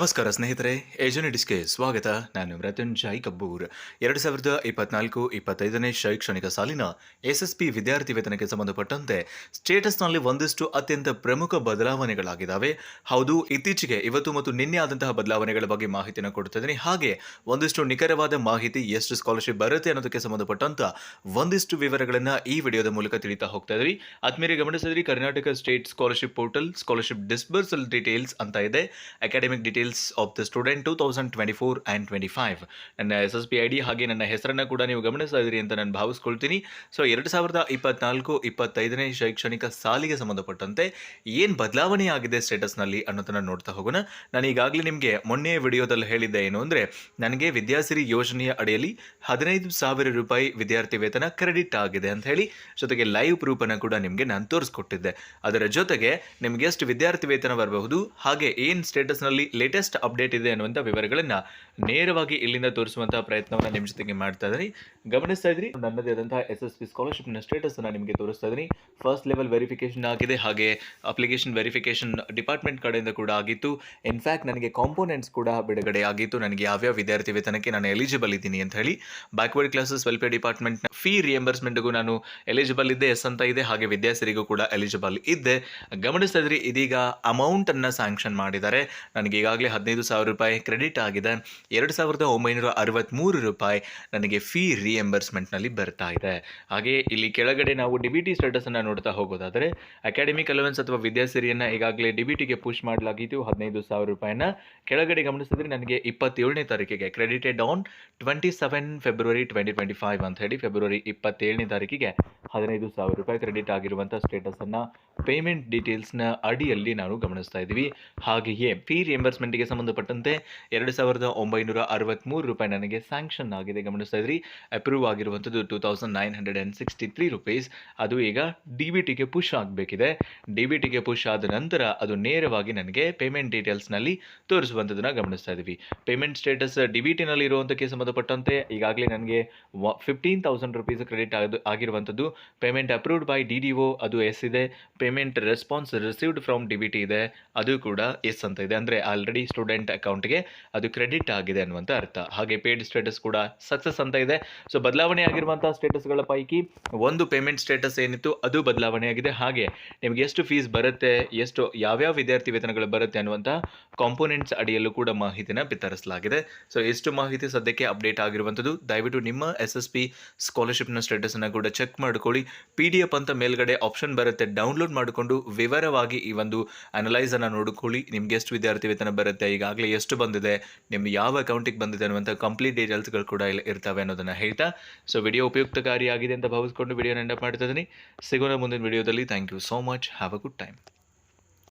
ನಮಸ್ಕಾರ ಸ್ನೇಹಿತರೆ ಏಜನಿಡಿಸ್ಗೆ ಸ್ವಾಗತ. ನಾನು ಮೃತ್ಯುಂಜಯ್ ಕಬ್ಬೂರ್. ಎರಡು ಸಾವಿರದ ಇಪ್ಪತ್ನಾಲ್ಕು ಇಪ್ಪತ್ತೈದನೇ ಶೈಕ್ಷಣಿಕ ಸಾಲಿನ ಎಸ್ಎಸ್ಪಿ ವಿದ್ಯಾರ್ಥಿ ವೇತನಕ್ಕೆ ಸಂಬಂಧಪಟ್ಟಂತೆ ಸ್ಟೇಟಸ್ನಲ್ಲಿ ಒಂದಿಷ್ಟು ಅತ್ಯಂತ ಪ್ರಮುಖ ಬದಲಾವಣೆಗಳಾಗಿದ್ದಾವೆ. ಹೌದು, ಇತ್ತೀಚೆಗೆ ಇವತ್ತು ಮತ್ತು ನಿನ್ನೆ ಆದಂತಹ ಬದಲಾವಣೆಗಳ ಬಗ್ಗೆ ಮಾಹಿತಿಯನ್ನು ಕೊಡ್ತಿದ್ದೀನಿ. ಹಾಗೆ ಒಂದಿಷ್ಟು ನಿಖರವಾದ ಮಾಹಿತಿ ಎಷ್ಟು ಸ್ಕಾಲರ್ಶಿಪ್ ಬರುತ್ತೆ ಅನ್ನೋದಕ್ಕೆ ಸಂಬಂಧಪಟ್ಟಂತ ಒಂದಿಷ್ಟು ವಿವರಗಳನ್ನು ಈ ವಿಡಿಯೋದ ಮೂಲಕ ತಿಳಿತಾ ಹೋಗ್ತಾ ಇದ್ವಿ. ಆದ್ಮೇಲೆ ಗಮನಿಸಿದ್ರಿ, Karnataka state scholarship portal scholarship disbursal details ಅಂತ ಇದೆ. Academic details of the student two thousand twenty four and twenty five ನನ್ನ S S B I D ಹಾಗೆ ನನ್ನ ಹೆಸರನ್ನು ಕೂಡ ನೀವು ಗಮನಿಸ್ತಾ ಇದ್ದೀರಿ ಅಂತ ನಾನು ಭಾವಿಸ್ಕೊಳ್ತೀನಿ. ಸೊ ಎರಡು ಸಾವಿರದ ಇಪ್ಪತ್ನಾಲ್ಕು, ಇಪ್ಪತ್ತೈದನೇ ಶೈಕ್ಷಣಿಕ ಸಾಲಿಗೆ ಸಂಬಂಧಪಟ್ಟಂತೆ ಏನು ಬದಲಾವಣೆ ಆಗಿದೆ ಸ್ಟೇಟಸ್ನಲ್ಲಿ ಅನ್ನೋದನ್ನು ನೋಡ್ತಾ ಹೋಗೋಣ. ನಾನು ಈಗಾಗಲೇ ನಿಮಗೆ ಮೊನ್ನೆ ವಿಡಿಯೋದಲ್ಲಿ ಹೇಳಿದ್ದೆ ಏನು ಅಂದರೆ, ನನಗೆ ವಿದ್ಯಾಸಿರಿ ಯೋಜನೆಯ ಅಡಿಯಲ್ಲಿ ಹದಿನೈದು ಸಾವಿರ ರೂಪಾಯಿ ವಿದ್ಯಾರ್ಥಿ ವೇತನ ಕ್ರೆಡಿಟ್ ಆಗಿದೆ ಅಂತ ಹೇಳಿ, ಜೊತೆಗೆ ಲೈವ್ ಪ್ರೂಫನ್ನು ಕೂಡ ನಿಮಗೆ ನಾನು ತೋರಿಸ್ಕೊಟ್ಟಿದ್ದೆ. ಅದರ ಜೊತೆಗೆ ನಿಮಗೆ ಎಷ್ಟು ವಿದ್ಯಾರ್ಥಿ ವೇತನ ಬರಬಹುದು, ಹಾಗೆ ಏನು ಸ್ಟೇಟಸ್ನಲ್ಲಿ ಲೇಟೆಸ್ಟ್ ಅಪ್ಡೇಟ್ ಇದೆ ಅನ್ನುವಂಥ ವಿವರಗಳನ್ನು ನೇರವಾಗಿ ಇಲ್ಲಿಂದ ತೋರಿಸುವಂತಹ ಪ್ರಯತ್ನವನ್ನು ನಿಮ್ಮ ಜೊತೆಗೆ ಮಾಡ್ತಾ ಇದ್ದೀನಿ. ಗಮನಿಸ್ತಾ ಇದ್ರಿ, ನನ್ನದೇ ಆದಂತಹ ಎಸ್ ಎಸ್ ಪಿ ಸ್ಕಾಲರ್ಶಿಪ್ನ ಸ್ಟೇಟಸನ್ನು ನಿಮಗೆ ತೋರಿಸ್ತಾ ಇದ್ದೀನಿ. ಫಸ್ಟ್ ಲೆವೆಲ್ ವೆರಿಫಿಕೇಶನ್ ಆಗಿದೆ, ಹಾಗೆ ಅಪ್ಲಿಕೇಶನ್ ವೆರಿಫಿಕೇಶನ್ ಡಿಪಾರ್ಟ್ಮೆಂಟ್ ಕಡೆಯಿಂದ ಕೂಡ ಆಗಿತ್ತು. ಇನ್ಫ್ಯಾಕ್ಟ್ ನನಗೆ ಕಾಂಪೋನೆಂಟ್ಸ್ ಕೂಡ ಬಿಡುಗಡೆ ಆಗಿತ್ತು. ನನಗೆ ಯಾವ್ಯಾವ ವಿದ್ಯಾರ್ಥಿ ವೇತನಕ್ಕೆ ನಾನು ಎಲಿಜಿಬಲ್ ಇದ್ದೀನಿ ಅಂತ ಹೇಳಿ. ಬ್ಯಾಕ್ವರ್ಡ್ ಕ್ಲಾಸಸ್ ವೆಲ್ಫೇರ್ ಡಿಪಾರ್ಟ್ಮೆಂಟ್ನ ಫೀ ರಿಯಂಬರ್ಸ್ಮೆಂಟ್ಗೂ ನಾನು ಎಲಿಜಿಬಲ್ ಇದ್ದೆ ಎಸ್ ಅಂತ ಇದೆ. ಹಾಗೆ ವಿದ್ಯಾರ್ಥಿಗೂ ಕೂಡ ಎಲಿಜಿಬಲ್ ಇದ್ದೆ. ಗಮನಿಸ್ತಾ ಇದ್ರಿ, ಇದೀಗ ಅಮೌಂಟ್ ಅನ್ನ ಸ್ಯಾಂಕ್ಷನ್ ಮಾಡಿದ್ದಾರೆ. ನನಗೆ ಈಗಾಗಲೇ ಹದಿನೈದು ಸಾವಿರ ರೂಪಾಯಿ ಕ್ರೆಡಿಟ್ ಆಗಿದೆ. ಎರಡು ಸಾವಿರದ ಒಂಬೈನೂರ ಅರವತ್ತ್ಮೂರು ರೂಪಾಯಿ ನನಗೆ ಫೀ ರಿಎಂಬರ್ಸ್ಮೆಂಟ್ನಲ್ಲಿ ಬರ್ತಾ ಇದೆ. ಹಾಗೆ ಇಲ್ಲಿ ಕೆಳಗಡೆ ನಾವು ಡಿ ಬಿ ಟಿ ಸ್ಟೇಟಸನ್ನು ನೋಡ್ತಾ ಹೋಗೋದಾದರೆ ಅಕಾಡೆಮಿಕ್ ಅಲವೆನ್ಸ್ ಅಥವಾ ವಿದ್ಯಾಸಿರಿಯನ್ನು ಈಗಾಗಲೇ ಡಿ ಬಿ ಟಿಗೆ ಪುಷ್ ಮಾಡಲಾಗಿತ್ತು ಹದಿನೈದು ಸಾವಿರ ರೂಪಾಯಿನ ಕೆಳಗಡೆ ಗಮನಿಸಿದ್ರೆ ನನಗೆ ಇಪ್ಪತ್ತೇಳನೇ ತಾರೀಕಿಗೆ credited on twenty seven February twenty twenty five ಅಂತ ಹೇಳಿ ಫೆಬ್ರವರಿ ಇಪ್ಪತ್ತೇಳನೇ ತಾರೀಕಿಗೆ ಹದಿನೈದು ಸಾವಿರ ರೂಪಾಯಿ ಕ್ರೆಡಿಟ್ ಆಗಿರುವಂಥ ಸ್ಟೇಟಸನ್ನು ಪೇಮೆಂಟ್ ಡೀಟೇಲ್ಸ್ನ ಅಡಿಯಲ್ಲಿ ನಾವು ಗಮನಿಸ್ತಾ ಇದ್ದೀವಿ. ಹಾಗೆಯೇ ಫೀ ರಿಯಂಬರ್ಸ್ಮೆಂಟ್ಗೆ ಸಂಬಂಧಪಟ್ಟಂತೆ ಎರಡು ಸಾವಿರದ ಒಂಬೈನೂರ ಅರವತ್ತ್ಮೂರು ರೂಪಾಯಿ ನನಗೆ ಸ್ಯಾಂಕ್ಷನ್ ಆಗಿದೆ ಗಮನಿಸ್ತಾ ಇದ್ರಿ. ಅಪ್ರೂವ್ ಆಗಿರುವಂಥದ್ದು two thousand nine hundred and sixty three rupees ಅದು ಈಗ ಡಿ ಬಿ ಟಿಗೆ ಪುಷ್ ಆಗಬೇಕಿದೆ. ಡಿ ಬಿ ಟಿಗೆ ಪುಷ್ ಆದ ನಂತರ ಅದು ನೇರವಾಗಿ ನನಗೆ ಪೇಮೆಂಟ್ ಡೀಟೇಲ್ಸ್ನಲ್ಲಿ ತೋರಿಸುವಂಥದ್ದನ್ನು ಗಮನಿಸ್ತಾ ಇದ್ದೀವಿ. ಪೇಮೆಂಟ್ ಸ್ಟೇಟಸ್ ಡಿ ಬಿ ಟಿನಲ್ಲಿ ಇರುವಂಥಕ್ಕೆ ಸಂಬಂಧಪಟ್ಟಂತೆ ಈಗಾಗಲೇ ನನಗೆ ಫಿಫ್ಟೀನ್ ತೌಸಂಡ್ ರುಪೀಸ್ ಕ್ರೆಡಿಟ್ ಆಗ ಆಗಿರುವಂಥದ್ದು. Payment approved by D D O ಅದು ಎಸ್ ಇದೆ. Payment response received from D B ಇದೆ, ಅದು ಕೂಡ ಎಸ್ ಅಂತ ಇದೆ. ಅಂದರೆ ಆಲ್ರೆಡಿ ಸ್ಟೂಡೆಂಟ್ ಅಕೌಂಟ್ಗೆ ಅದು ಕ್ರೆಡಿಟ್ ಆಗಿದೆ ಅನ್ನುವಂಥ ಅರ್ಥ. ಹಾಗೆ ಪೇಡ್ ಸ್ಟೇಟಸ್ ಕೂಡ ಸಕ್ಸಸ್ ಅಂತ ಇದೆ. ಸೊ ಬದಲಾವಣೆ ಆಗಿರುವಂಥ ಸ್ಟೇಟಸ್ಗಳ ಪೈಕಿ ಒಂದು ಪೇಮೆಂಟ್ ಸ್ಟೇಟಸ್ ಏನಿತ್ತು, ಅದು ಬದಲಾವಣೆ ಆಗಿದೆ. ಹಾಗೆ ನಿಮಗೆ ಎಷ್ಟು ಫೀಸ್ ಬರುತ್ತೆ, ಎಷ್ಟು ಯಾವ್ಯಾವ ವಿದ್ಯಾರ್ಥಿ ವೇತನಗಳು ಬರುತ್ತೆ ಅನ್ನುವಂಥ ಕಾಂಪೋನೆಂಟ್ಸ್ ಅಡಿಯಲ್ಲೂ ಕೂಡ ಮಾಹಿತಿನ ಬಿತ್ತರಿಸಲಾಗಿದೆ. ಸೊ ಎಷ್ಟು ಮಾಹಿತಿ ಸದ್ಯಕ್ಕೆ ಅಪ್ಡೇಟ್ ಆಗಿರುವಂಥದ್ದು. ದಯವಿಟ್ಟು ನಿಮ್ಮ ಎಸ್ ಎಸ್ ಪಿ ಸ್ಕಾಲರ್ಶಿಪ್ನ ಸ್ಟೇಟಸ್ನ ಕೂಡ ಚೆಕ್ ಮಾಡ್ಕೊಳ್ಳಿ. ಪಿ ಡಿ ಎಫ್ ಅಂತ ಮೇಲ್ಗಡೆ ಆಪ್ಷನ್ ಬರುತ್ತೆ ಡೌನ್ಲೋಡ್ ಮಾಡಿಕೊಂಡು ವಿವರವಾಗಿ ಈ ಒಂದು ಅನಲೈಸನ್ನು ನೋಡಿಕೊಳ್ಳಿ. ನಿಮ್ಗೆ ಎಷ್ಟು ವಿದ್ಯಾರ್ಥಿ ವೇತನ ಬರುತ್ತೆ, ಈಗಾಗಲೇ ಎಷ್ಟು ಬಂದಿದೆ ನಿಮ್ಮ ಯಾವ ಅಕೌಂಟಿಗೆ ಬಂದಿದೆ ಅನ್ನುವಂಥ ಕಂಪ್ಲೀಟ್ ಡೀಟೇಲ್ಸ್ಗಳು ಕೂಡ ಇಲ್ಲಿ ಇರ್ತವೆ ಅನ್ನೋದನ್ನು ಹೇಳ್ತಾ. ಸೊ ವಿಡಿಯೋ ಉಪಯುಕ್ತಕಾರಿಯಾಗಿದೆ ಅಂತ ಭಾವಿಸ್ಕೊಂಡು ವಿಡಿಯೋನ ಎಂಡ್ ಮಾಡ್ತಾ ಇದ್ದೀನಿ. ಸಿಗೋಣ ಮುಂದಿನ ವಿಡಿಯೋದಲ್ಲಿ thank you so much have a good time